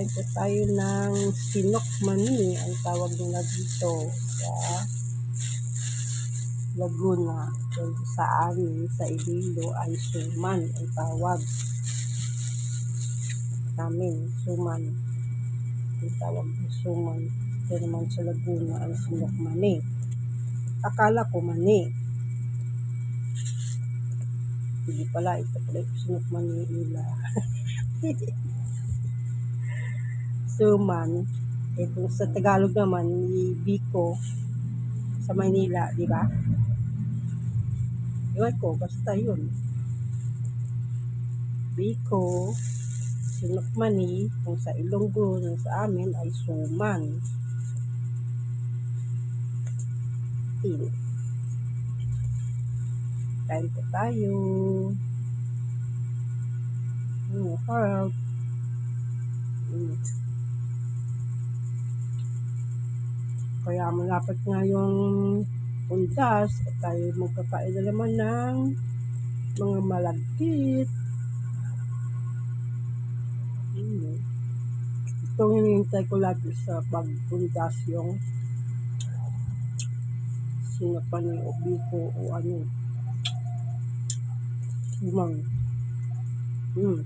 Kain po tayo ng sinok mani, ang tawag nila dito sa Laguna. Kung sa amin, sa Iloilo ay suman ang tawag namin, suman. Ang tawag ng suman. Pero naman sa Laguna ay sinok mani. Akala ko mani. Hindi pala, ito pala yung sinok mani nila. suman. Eh, kung sa Tagalog naman, Biko sa Manila, di ba? Iwan ko, basta yun. Biko, sinukmani, kung sa Ilonggo, yung sa amin ay suman. Tin. Kain po tayo. Mm, harap. Mm. Kaya malapit nga yung undas at tayo magkakain na naman ng mga malagkit. Ito yung hinihintay ko lagi sa pagbundas yung sinapan ni Obiko o ano. Umang. Mm.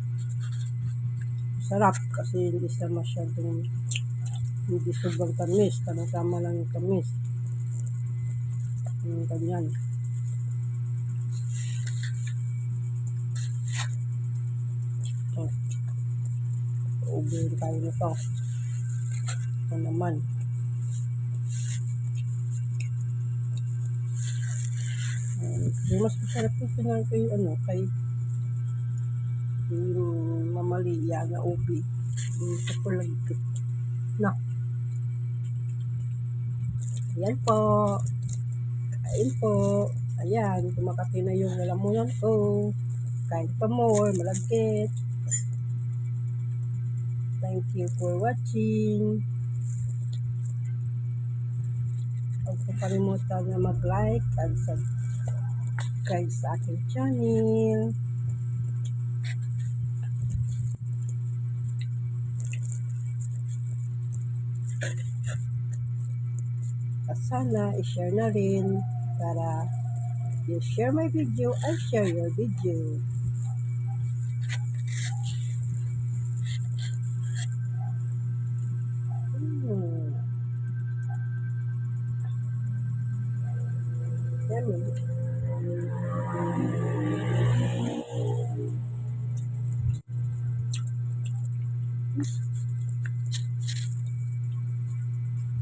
Sarap kasi hindi siya masyadong hindi sobrang tamis. Tama-tama lang yung tamis. Yung ganyan. Ito. Uubuhin tayo nito. Ito naman. Um, mas masarap yung pinang kay ano, kay yung mamaliya na ubi. Yung kapulagkit. Na. Ayan po. Kain po. Ayan, kumakati na yung lalamunan ko. Kain pa more, malagkit. Thank you for watching. Huwag po kalimutan na mag-like at subscribe sa aking channel. Sana i-share na rin para you share my video, I share your video. Hmm. Yummy.